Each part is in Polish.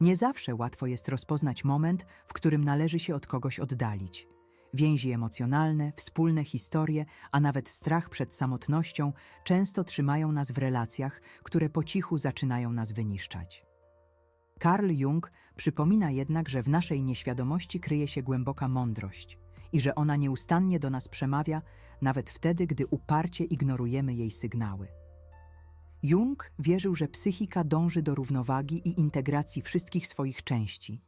Nie zawsze łatwo jest rozpoznać moment, w którym należy się od kogoś oddalić. Więzi emocjonalne, wspólne historie, a nawet strach przed samotnością często trzymają nas w relacjach, które po cichu zaczynają nas wyniszczać. Carl Jung przypomina jednak, że w naszej nieświadomości kryje się głęboka mądrość i że ona nieustannie do nas przemawia, nawet wtedy, gdy uparcie ignorujemy jej sygnały. Jung wierzył, że psychika dąży do równowagi i integracji wszystkich swoich części,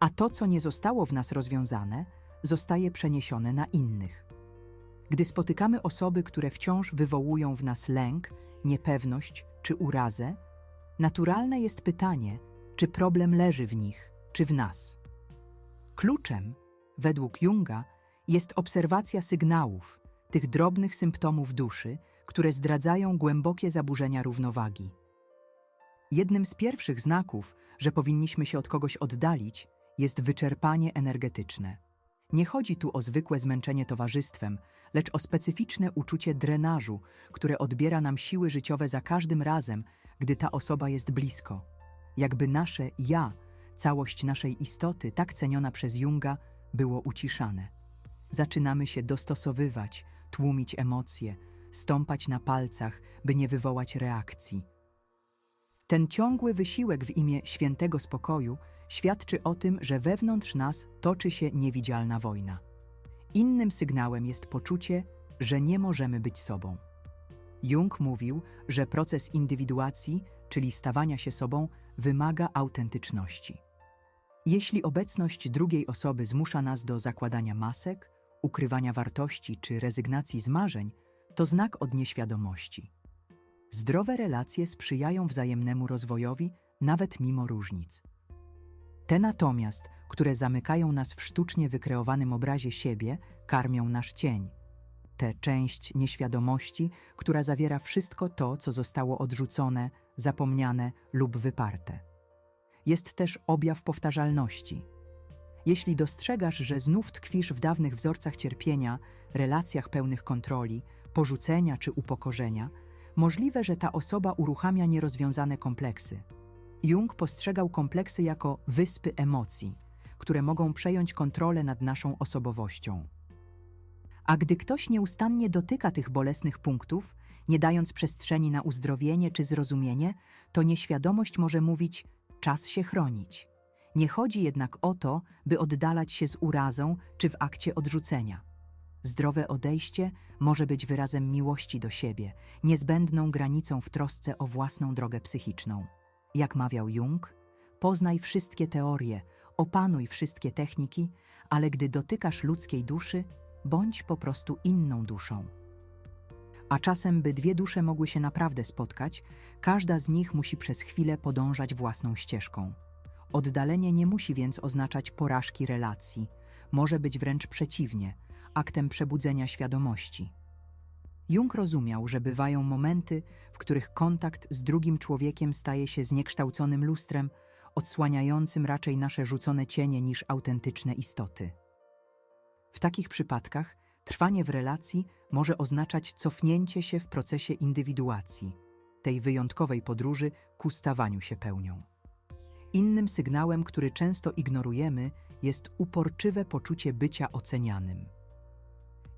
a to, co nie zostało w nas rozwiązane, zostaje przeniesione na innych. Gdy spotykamy osoby, które wciąż wywołują w nas lęk, niepewność czy urazę, naturalne jest pytanie, czy problem leży w nich, czy w nas. Kluczem, według Junga, jest obserwacja sygnałów, tych drobnych symptomów duszy, które zdradzają głębokie zaburzenia równowagi. Jednym z pierwszych znaków, że powinniśmy się od kogoś oddalić, jest wyczerpanie energetyczne. Nie chodzi tu o zwykłe zmęczenie towarzystwem, lecz o specyficzne uczucie drenażu, które odbiera nam siły życiowe za każdym razem, gdy ta osoba jest blisko. Jakby nasze ja, całość naszej istoty, tak ceniona przez Junga, było uciszane. Zaczynamy się dostosowywać, tłumić emocje, stąpać na palcach, by nie wywołać reakcji. Ten ciągły wysiłek w imię świętego spokoju świadczy o tym, że wewnątrz nas toczy się niewidzialna wojna. Innym sygnałem jest poczucie, że nie możemy być sobą. Jung mówił, że proces indywiduacji, czyli stawania się sobą, wymaga autentyczności. Jeśli obecność drugiej osoby zmusza nas do zakładania masek, ukrywania wartości czy rezygnacji z marzeń, to znak od nieświadomości. Zdrowe relacje sprzyjają wzajemnemu rozwojowi, nawet mimo różnic. Te natomiast, które zamykają nas w sztucznie wykreowanym obrazie siebie, karmią nasz cień. Tę część nieświadomości, która zawiera wszystko to, co zostało odrzucone, zapomniane lub wyparte. Jest też objaw powtarzalności. Jeśli dostrzegasz, że znów tkwisz w dawnych wzorcach cierpienia, relacjach pełnych kontroli, porzucenia czy upokorzenia, możliwe, że ta osoba uruchamia nierozwiązane kompleksy. Jung postrzegał kompleksy jako wyspy emocji, które mogą przejąć kontrolę nad naszą osobowością. A gdy ktoś nieustannie dotyka tych bolesnych punktów, nie dając przestrzeni na uzdrowienie czy zrozumienie, to nieświadomość może mówić: czas się chronić. Nie chodzi jednak o to, by oddalać się z urazą czy w akcie odrzucenia. Zdrowe odejście może być wyrazem miłości do siebie, niezbędną granicą w trosce o własną drogę psychiczną. Jak mawiał Jung, poznaj wszystkie teorie, opanuj wszystkie techniki, ale gdy dotykasz ludzkiej duszy, bądź po prostu inną duszą. A czasem, by dwie dusze mogły się naprawdę spotkać, każda z nich musi przez chwilę podążać własną ścieżką. Oddalenie nie musi więc oznaczać porażki relacji, może być wręcz przeciwnie, aktem przebudzenia świadomości. Jung rozumiał, że bywają momenty, w których kontakt z drugim człowiekiem staje się zniekształconym lustrem, odsłaniającym raczej nasze rzucone cienie niż autentyczne istoty. W takich przypadkach trwanie w relacji może oznaczać cofnięcie się w procesie indywiduacji, tej wyjątkowej podróży ku stawaniu się pełnią. Innym sygnałem, który często ignorujemy, jest uporczywe poczucie bycia ocenianym.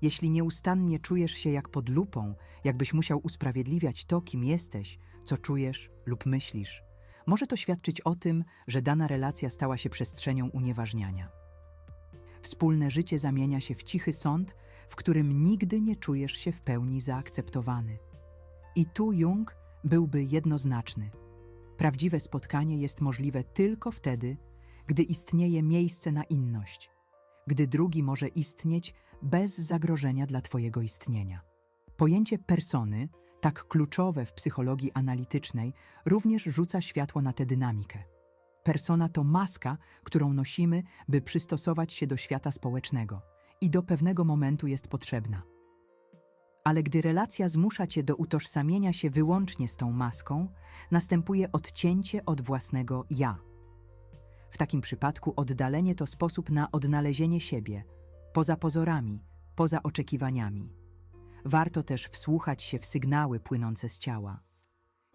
Jeśli nieustannie czujesz się jak pod lupą, jakbyś musiał usprawiedliwiać to, kim jesteś, co czujesz lub myślisz, może to świadczyć o tym, że dana relacja stała się przestrzenią unieważniania. Wspólne życie zamienia się w cichy sąd, w którym nigdy nie czujesz się w pełni zaakceptowany. I tu Jung byłby jednoznaczny. Prawdziwe spotkanie jest możliwe tylko wtedy, gdy istnieje miejsce na inność, gdy drugi może istnieć bez zagrożenia dla Twojego istnienia. Pojęcie persony, tak kluczowe w psychologii analitycznej, również rzuca światło na tę dynamikę. Persona to maska, którą nosimy, by przystosować się do świata społecznego i do pewnego momentu jest potrzebna. Ale gdy relacja zmusza cię do utożsamienia się wyłącznie z tą maską, następuje odcięcie od własnego ja. W takim przypadku oddalenie to sposób na odnalezienie siebie, poza pozorami, poza oczekiwaniami. Warto też wsłuchać się w sygnały płynące z ciała.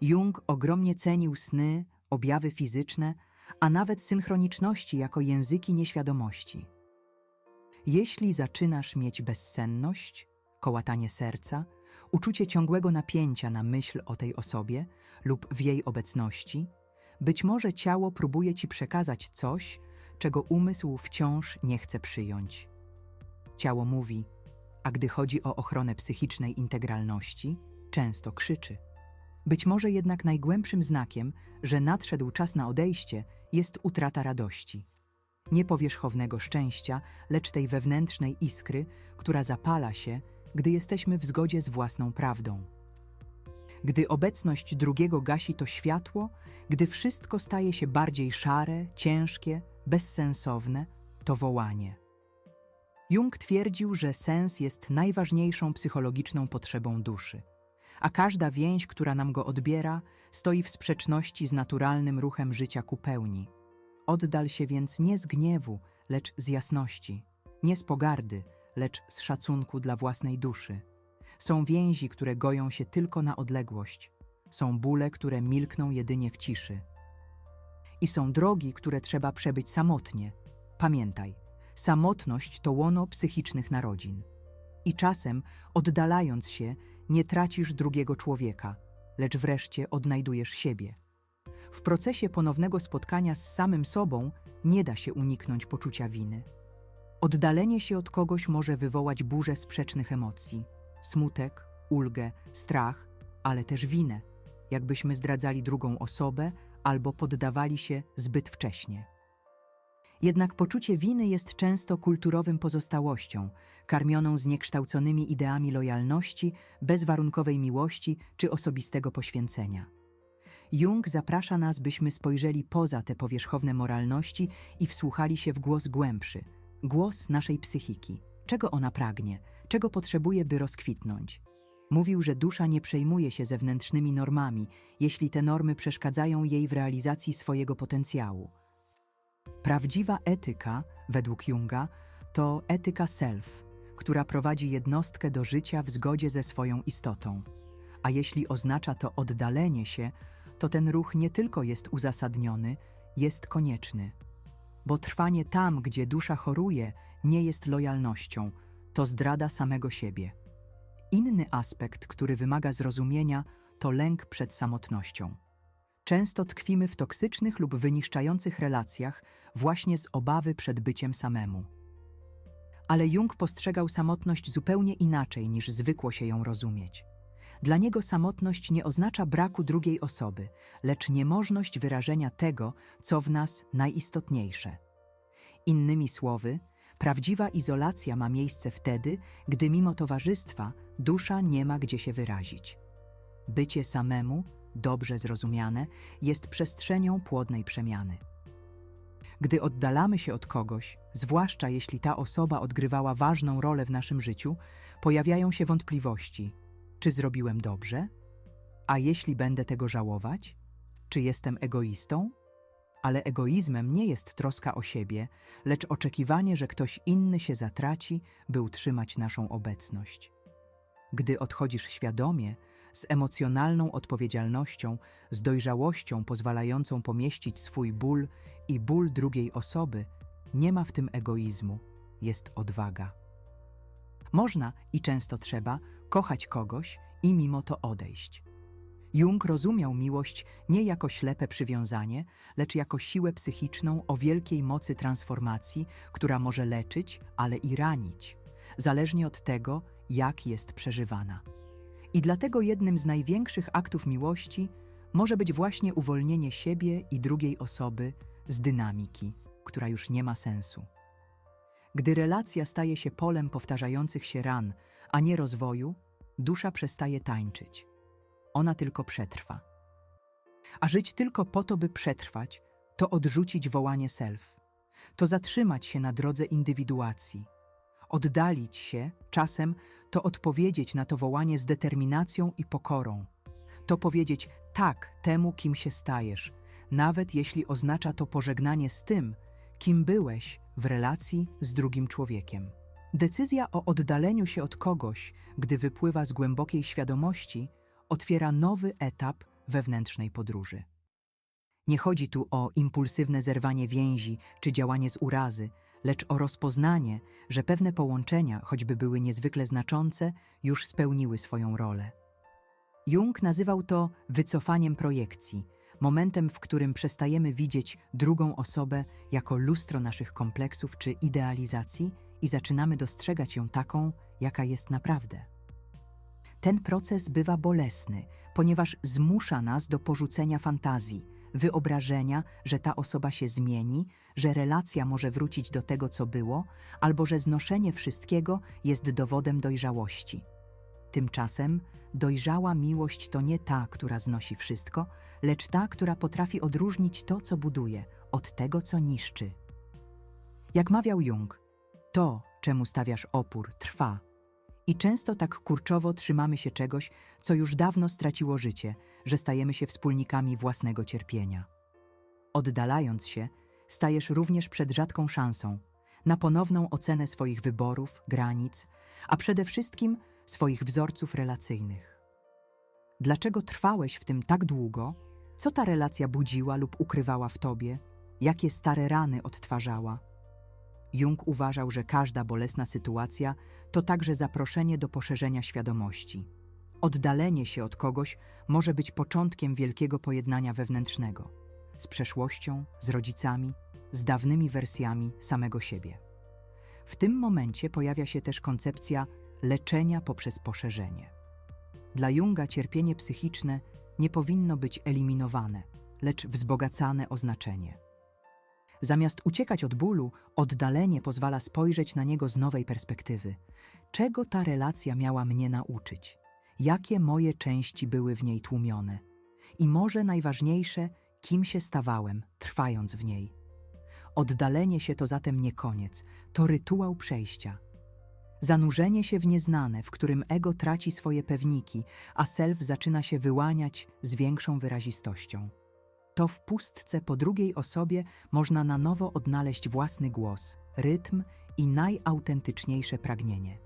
Jung ogromnie cenił sny, objawy fizyczne, a nawet synchroniczności jako języki nieświadomości. Jeśli zaczynasz mieć bezsenność, kołatanie serca, uczucie ciągłego napięcia na myśl o tej osobie lub w jej obecności, być może ciało próbuje ci przekazać coś, czego umysł wciąż nie chce przyjąć. Ciało mówi, a gdy chodzi o ochronę psychicznej integralności, często krzyczy. Być może jednak najgłębszym znakiem, że nadszedł czas na odejście, jest utrata radości. Nie powierzchownego szczęścia, lecz tej wewnętrznej iskry, która zapala się, gdy jesteśmy w zgodzie z własną prawdą. Gdy obecność drugiego gasi to światło, gdy wszystko staje się bardziej szare, ciężkie, bezsensowne, to wołanie. Jung twierdził, że sens jest najważniejszą psychologiczną potrzebą duszy, a każda więź, która nam go odbiera, stoi w sprzeczności z naturalnym ruchem życia ku pełni. Oddal się więc nie z gniewu, lecz z jasności, nie z pogardy, lecz z szacunku dla własnej duszy. Są więzi, które goją się tylko na odległość, są bóle, które milkną jedynie w ciszy. I są drogi, które trzeba przebyć samotnie. Pamiętaj, samotność to łono psychicznych narodzin. I czasem, oddalając się, nie tracisz drugiego człowieka, lecz wreszcie odnajdujesz siebie. W procesie ponownego spotkania z samym sobą nie da się uniknąć poczucia winy. Oddalenie się od kogoś może wywołać burzę sprzecznych emocji smutek, ulgę, strach, ale też winę, jakbyśmy zdradzali drugą osobę albo poddawali się zbyt wcześnie. Jednak poczucie winy jest często kulturowym pozostałością, karmioną zniekształconymi ideami lojalności, bezwarunkowej miłości czy osobistego poświęcenia. Jung zaprasza nas, byśmy spojrzeli poza te powierzchowne moralności i wsłuchali się w głos głębszy, głos naszej psychiki. Czego ona pragnie, czego potrzebuje, by rozkwitnąć. Mówił, że dusza nie przejmuje się zewnętrznymi normami, jeśli te normy przeszkadzają jej w realizacji swojego potencjału. Prawdziwa etyka, według Junga, to etyka self, która prowadzi jednostkę do życia w zgodzie ze swoją istotą. A jeśli oznacza to oddalenie się, to ten ruch nie tylko jest uzasadniony, jest konieczny. Bo trwanie tam, gdzie dusza choruje, nie jest lojalnością, to zdrada samego siebie. Inny aspekt, który wymaga zrozumienia, to lęk przed samotnością. Często tkwimy w toksycznych lub wyniszczających relacjach właśnie z obawy przed byciem samemu. Ale Jung postrzegał samotność zupełnie inaczej niż zwykło się ją rozumieć. Dla niego samotność nie oznacza braku drugiej osoby, lecz niemożność wyrażenia tego, co w nas najistotniejsze. Innymi słowy, prawdziwa izolacja ma miejsce wtedy, gdy mimo towarzystwa dusza nie ma gdzie się wyrazić. Bycie samemu, dobrze zrozumiane, jest przestrzenią płodnej przemiany. Gdy oddalamy się od kogoś, zwłaszcza jeśli ta osoba odgrywała ważną rolę w naszym życiu, pojawiają się wątpliwości: czy zrobiłem dobrze? A jeśli będę tego żałować? Czy jestem egoistą? Ale egoizmem nie jest troska o siebie, lecz oczekiwanie, że ktoś inny się zatraci, by utrzymać naszą obecność. Gdy odchodzisz świadomie, z emocjonalną odpowiedzialnością, z dojrzałością pozwalającą pomieścić swój ból i ból drugiej osoby, nie ma w tym egoizmu, jest odwaga. Można i często trzeba kochać kogoś i mimo to odejść. Jung rozumiał miłość nie jako ślepe przywiązanie, lecz jako siłę psychiczną o wielkiej mocy transformacji, która może leczyć, ale i ranić, zależnie od tego, jak jest przeżywana. I dlatego jednym z największych aktów miłości może być właśnie uwolnienie siebie i drugiej osoby z dynamiki, która już nie ma sensu. Gdy relacja staje się polem powtarzających się ran, a nie rozwoju, dusza przestaje tańczyć. Ona tylko przetrwa. A żyć tylko po to, by przetrwać, to odrzucić wołanie self, to zatrzymać się na drodze indywiduacji. Oddalić się, czasem, to odpowiedzieć na to wołanie z determinacją i pokorą. To powiedzieć tak temu, kim się stajesz, nawet jeśli oznacza to pożegnanie z tym, kim byłeś w relacji z drugim człowiekiem. Decyzja o oddaleniu się od kogoś, gdy wypływa z głębokiej świadomości, otwiera nowy etap wewnętrznej podróży. Nie chodzi tu o impulsywne zerwanie więzi czy działanie z urazy, lecz o rozpoznanie, że pewne połączenia, choćby były niezwykle znaczące, już spełniły swoją rolę. Jung nazywał to wycofaniem projekcji, momentem, w którym przestajemy widzieć drugą osobę jako lustro naszych kompleksów czy idealizacji i zaczynamy dostrzegać ją taką, jaka jest naprawdę. Ten proces bywa bolesny, ponieważ zmusza nas do porzucenia fantazji, wyobrażenia, że ta osoba się zmieni, że relacja może wrócić do tego, co było, albo że znoszenie wszystkiego jest dowodem dojrzałości. Tymczasem dojrzała miłość to nie ta, która znosi wszystko, lecz ta, która potrafi odróżnić to, co buduje, od tego, co niszczy. Jak mawiał Jung, to, czemu stawiasz opór, trwa. I często tak kurczowo trzymamy się czegoś, co już dawno straciło życie, że stajemy się wspólnikami własnego cierpienia. Oddalając się, stajesz również przed rzadką szansą na ponowną ocenę swoich wyborów, granic, a przede wszystkim swoich wzorców relacyjnych. Dlaczego trwałeś w tym tak długo? Co ta relacja budziła lub ukrywała w tobie? Jakie stare rany odtwarzała? Jung uważał, że każda bolesna sytuacja to także zaproszenie do poszerzenia świadomości. Oddalenie się od kogoś może być początkiem wielkiego pojednania wewnętrznego z przeszłością, z rodzicami, z dawnymi wersjami samego siebie. W tym momencie pojawia się też koncepcja leczenia poprzez poszerzenie. Dla Junga cierpienie psychiczne nie powinno być eliminowane, lecz wzbogacane o znaczenie. Zamiast uciekać od bólu, oddalenie pozwala spojrzeć na niego z nowej perspektywy. Czego ta relacja miała mnie nauczyć? Jakie moje części były w niej tłumione? I może najważniejsze, kim się stawałem, trwając w niej. Oddalenie się to zatem nie koniec, to rytuał przejścia. Zanurzenie się w nieznane, w którym ego traci swoje pewniki, a self zaczyna się wyłaniać z większą wyrazistością. To w pustce po drugiej osobie można na nowo odnaleźć własny głos, rytm i najautentyczniejsze pragnienie.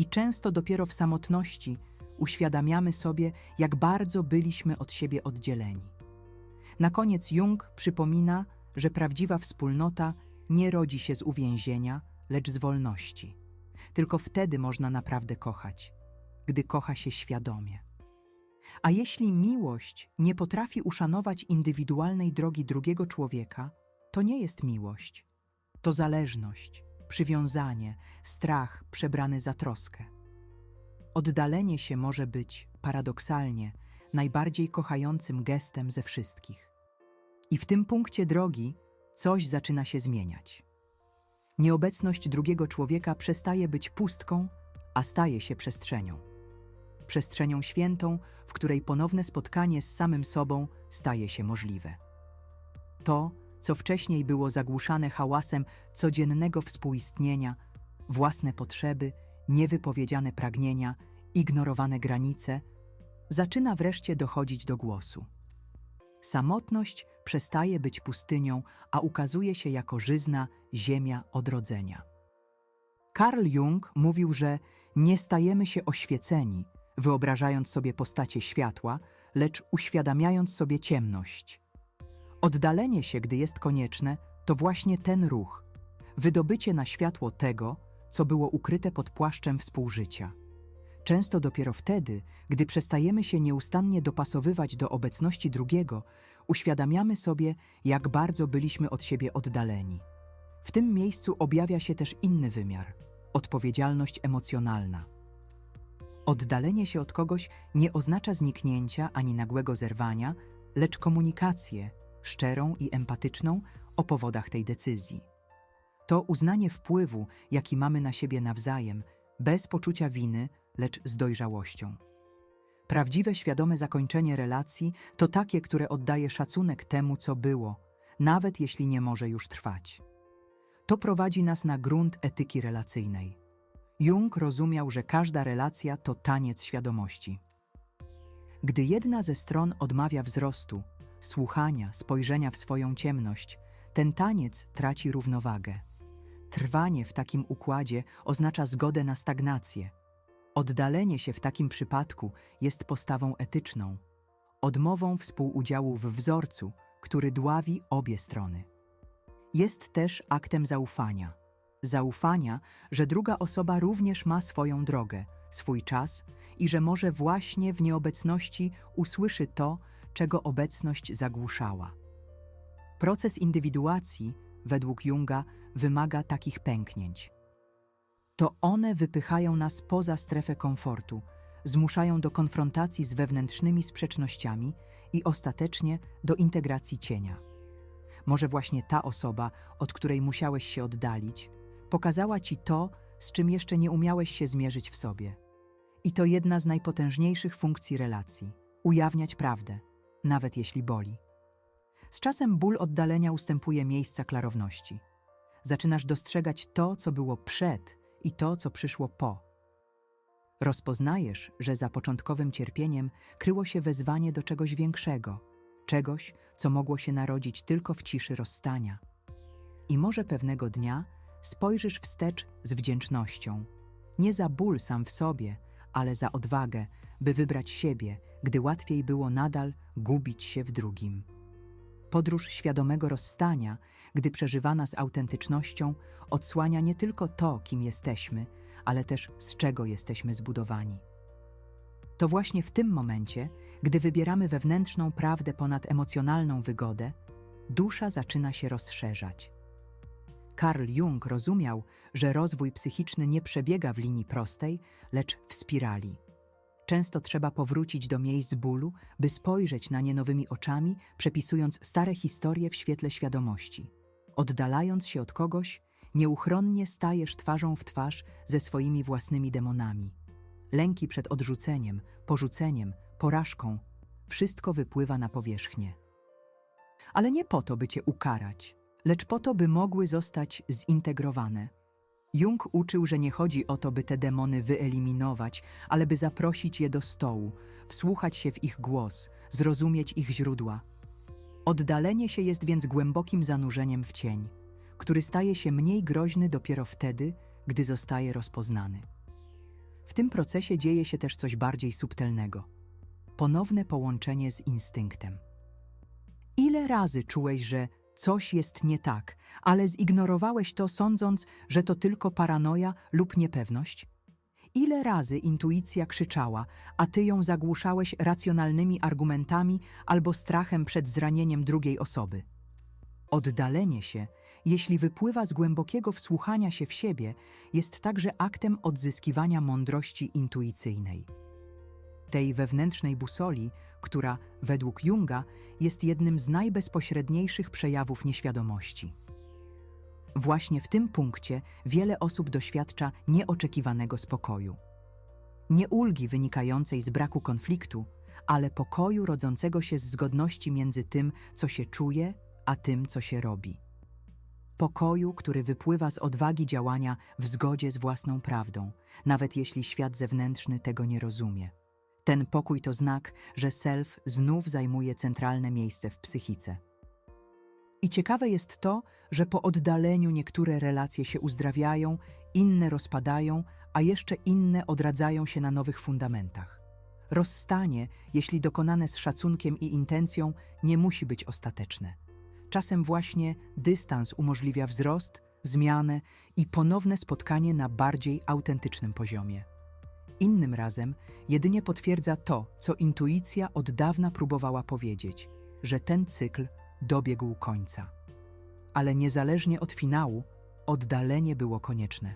I często dopiero w samotności uświadamiamy sobie, jak bardzo byliśmy od siebie oddzieleni. Na koniec Jung przypomina, że prawdziwa wspólnota nie rodzi się z uwięzienia, lecz z wolności. Tylko wtedy można naprawdę kochać, gdy kocha się świadomie. A jeśli miłość nie potrafi uszanować indywidualnej drogi drugiego człowieka, to nie jest miłość. To zależność, przywiązanie, strach przebrany za troskę. Oddalenie się może być, paradoksalnie, najbardziej kochającym gestem ze wszystkich. I w tym punkcie drogi coś zaczyna się zmieniać. Nieobecność drugiego człowieka przestaje być pustką, a staje się przestrzenią. Przestrzenią świętą, w której ponowne spotkanie z samym sobą staje się możliwe. To, co wcześniej było zagłuszane hałasem codziennego współistnienia, własne potrzeby, niewypowiedziane pragnienia, ignorowane granice, zaczyna wreszcie dochodzić do głosu. Samotność przestaje być pustynią, a ukazuje się jako żyzna ziemia odrodzenia. Carl Jung mówił, że nie stajemy się oświeceni, wyobrażając sobie postacie światła, lecz uświadamiając sobie ciemność. Oddalenie się, gdy jest konieczne, to właśnie ten ruch, wydobycie na światło tego, co było ukryte pod płaszczem współżycia. Często dopiero wtedy, gdy przestajemy się nieustannie dopasowywać do obecności drugiego, uświadamiamy sobie, jak bardzo byliśmy od siebie oddaleni. W tym miejscu objawia się też inny wymiar odpowiedzialność emocjonalna. Oddalenie się od kogoś nie oznacza zniknięcia ani nagłego zerwania, lecz komunikację, szczerą i empatyczną, o powodach tej decyzji. To uznanie wpływu, jaki mamy na siebie nawzajem, bez poczucia winy, lecz z dojrzałością. Prawdziwe, świadome zakończenie relacji to takie, które oddaje szacunek temu, co było, nawet jeśli nie może już trwać. To prowadzi nas na grunt etyki relacyjnej. Jung rozumiał, że każda relacja to taniec świadomości. Gdy jedna ze stron odmawia wzrostu, słuchania, spojrzenia w swoją ciemność, ten taniec traci równowagę. Trwanie w takim układzie oznacza zgodę na stagnację. Oddalenie się w takim przypadku jest postawą etyczną. odmową współudziału w wzorcu, który dławi obie strony. Jest też aktem zaufania. Zaufania, że druga osoba również ma swoją drogę, swój czas i że może właśnie w nieobecności usłyszy to, czego obecność zagłuszała. Proces indywiduacji, według Junga, wymaga takich pęknięć. To one wypychają nas poza strefę komfortu, zmuszają do konfrontacji z wewnętrznymi sprzecznościami i ostatecznie do integracji cienia. Może właśnie ta osoba, od której musiałeś się oddalić, pokazała ci to, z czym jeszcze nie umiałeś się zmierzyć w sobie. I to jedna z najpotężniejszych funkcji relacji ujawniać prawdę, nawet jeśli boli. Z czasem ból oddalenia ustępuje miejsca klarowności. Zaczynasz dostrzegać to, co było przed i to, co przyszło po. Rozpoznajesz, że za początkowym cierpieniem kryło się wezwanie do czegoś większego, czegoś, co mogło się narodzić tylko w ciszy rozstania. I może pewnego dnia spojrzysz wstecz z wdzięcznością, nie za ból sam w sobie, ale za odwagę, by wybrać siebie, gdy łatwiej było nadal gubić się w drugim. Podróż świadomego rozstania, gdy przeżywana z autentycznością, odsłania nie tylko to, kim jesteśmy, ale też z czego jesteśmy zbudowani. To właśnie w tym momencie, gdy wybieramy wewnętrzną prawdę ponad emocjonalną wygodę, dusza zaczyna się rozszerzać. Carl Jung rozumiał, że rozwój psychiczny nie przebiega w linii prostej, lecz w spirali. Często trzeba powrócić do miejsc bólu, by spojrzeć na nie nowymi oczami, przepisując stare historie w świetle świadomości. Oddalając się od kogoś, nieuchronnie stajesz twarzą w twarz ze swoimi własnymi demonami. Lęki przed odrzuceniem, porzuceniem, porażką wszystko wypływa na powierzchnię. Ale nie po to, by cię ukarać, lecz po to, by mogły zostać zintegrowane. Jung uczył, że nie chodzi o to, by te demony wyeliminować, ale by zaprosić je do stołu, wsłuchać się w ich głos, zrozumieć ich źródła. Oddalenie się jest więc głębokim zanurzeniem w cień, który staje się mniej groźny dopiero wtedy, gdy zostaje rozpoznany. W tym procesie dzieje się też coś bardziej subtelnego ponowne połączenie z instynktem. Ile razy czułeś, że coś jest nie tak, ale zignorowałeś to, sądząc, że to tylko paranoja lub niepewność? Ile razy intuicja krzyczała, a ty ją zagłuszałeś racjonalnymi argumentami albo strachem przed zranieniem drugiej osoby? Oddalenie się, jeśli wypływa z głębokiego wsłuchania się w siebie, jest także aktem odzyskiwania mądrości intuicyjnej. Tej wewnętrznej busoli, która, według Junga, jest jednym z najbezpośredniejszych przejawów nieświadomości. Właśnie w tym punkcie wiele osób doświadcza nieoczekiwanego spokoju. Nie ulgi wynikającej z braku konfliktu, ale pokoju rodzącego się z zgodności między tym, co się czuje, a tym, co się robi. Pokoju, który wypływa z odwagi działania w zgodzie z własną prawdą, nawet jeśli świat zewnętrzny tego nie rozumie. Ten pokój to znak, że self znów zajmuje centralne miejsce w psychice. I ciekawe jest to, że po oddaleniu niektóre relacje się uzdrawiają, inne rozpadają, a jeszcze inne odradzają się na nowych fundamentach. Rozstanie, jeśli dokonane z szacunkiem i intencją, nie musi być ostateczne. Czasem właśnie dystans umożliwia wzrost, zmianę i ponowne spotkanie na bardziej autentycznym poziomie. Innym razem jedynie potwierdza to, co intuicja od dawna próbowała powiedzieć, że ten cykl dobiegł końca. Ale niezależnie od finału, oddalenie było konieczne.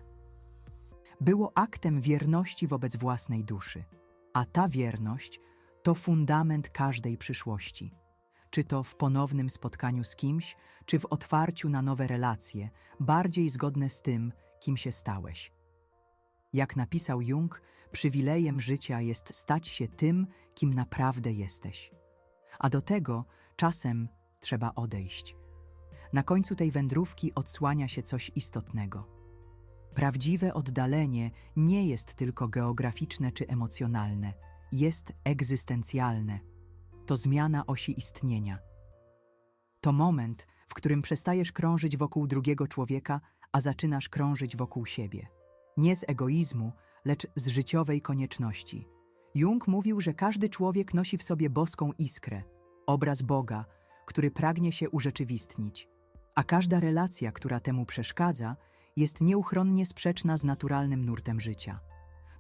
Było aktem wierności wobec własnej duszy, a ta wierność to fundament każdej przyszłości. Czy to w ponownym spotkaniu z kimś, czy w otwarciu na nowe relacje, bardziej zgodne z tym, kim się stałeś. Jak napisał Jung, przywilejem życia jest stać się tym, kim naprawdę jesteś. A do tego czasem trzeba odejść. Na końcu tej wędrówki odsłania się coś istotnego. Prawdziwe oddalenie nie jest tylko geograficzne czy emocjonalne, jest egzystencjalne. To zmiana osi istnienia. To moment, w którym przestajesz krążyć wokół drugiego człowieka, a zaczynasz krążyć wokół siebie. Nie z egoizmu, lecz z życiowej konieczności. Jung mówił, że każdy człowiek nosi w sobie boską iskrę, obraz Boga, który pragnie się urzeczywistnić, a każda relacja, która temu przeszkadza, jest nieuchronnie sprzeczna z naturalnym nurtem życia.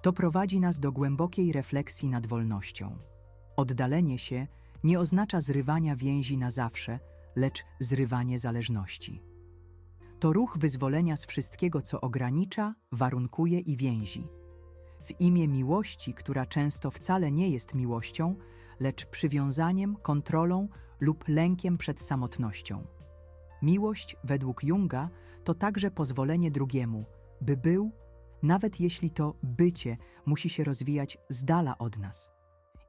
To prowadzi nas do głębokiej refleksji nad wolnością. Oddalenie się nie oznacza zrywania więzi na zawsze, lecz zrywanie zależności. To ruch wyzwolenia z wszystkiego, co ogranicza, warunkuje i więzi. W imię miłości, która często wcale nie jest miłością, lecz przywiązaniem, kontrolą lub lękiem przed samotnością. Miłość, według Junga, to także pozwolenie drugiemu, by był, nawet jeśli to bycie musi się rozwijać z dala od nas.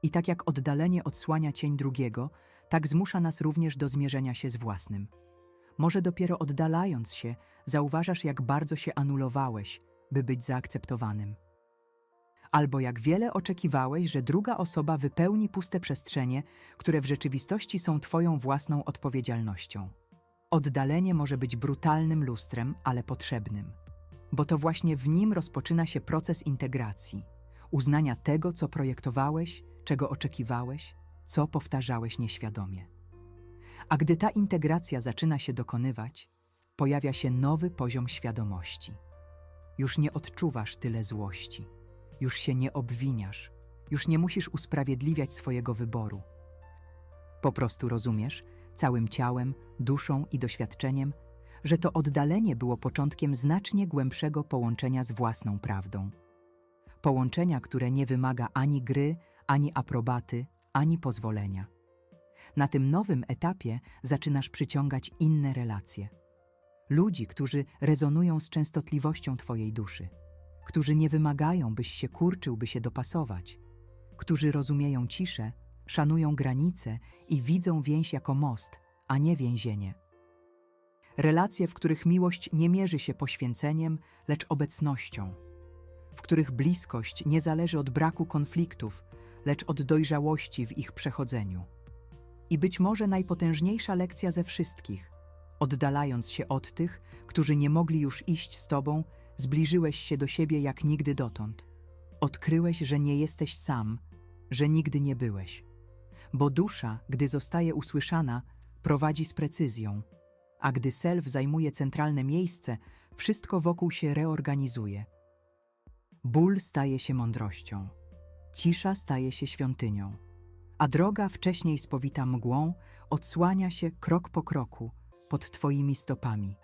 I tak jak oddalenie odsłania cień drugiego, tak zmusza nas również do zmierzenia się z własnym. Może dopiero oddalając się, zauważasz, jak bardzo się anulowałeś, by być zaakceptowanym. Albo jak wiele oczekiwałeś, że druga osoba wypełni puste przestrzenie, które w rzeczywistości są Twoją własną odpowiedzialnością. Oddalenie może być brutalnym lustrem, ale potrzebnym, bo to właśnie w nim rozpoczyna się proces integracji, uznania tego, co projektowałeś, czego oczekiwałeś, co powtarzałeś nieświadomie. A gdy ta integracja zaczyna się dokonywać, pojawia się nowy poziom świadomości. Już nie odczuwasz tyle złości, już się nie obwiniasz, już nie musisz usprawiedliwiać swojego wyboru. Po prostu rozumiesz, całym ciałem, duszą i doświadczeniem, że to oddalenie było początkiem znacznie głębszego połączenia z własną prawdą. Połączenia, które nie wymaga ani gry, ani aprobaty, ani pozwolenia. Na tym nowym etapie zaczynasz przyciągać inne relacje. Ludzi, którzy rezonują z częstotliwością Twojej duszy, którzy nie wymagają, byś się kurczył, by się dopasować, którzy rozumieją ciszę, szanują granice i widzą więź jako most, a nie więzienie. Relacje, w których miłość nie mierzy się poświęceniem, lecz obecnością, w których bliskość nie zależy od braku konfliktów, lecz od dojrzałości w ich przechodzeniu. I być może najpotężniejsza lekcja ze wszystkich, oddalając się od tych, którzy nie mogli już iść z tobą, zbliżyłeś się do siebie jak nigdy dotąd. Odkryłeś, że nie jesteś sam, że nigdy nie byłeś. Bo dusza, gdy zostaje usłyszana, prowadzi z precyzją, a gdy self zajmuje centralne miejsce, wszystko wokół się reorganizuje. Ból staje się mądrością, cisza staje się świątynią, a droga wcześniej spowita mgłą odsłania się krok po kroku pod Twoimi stopami.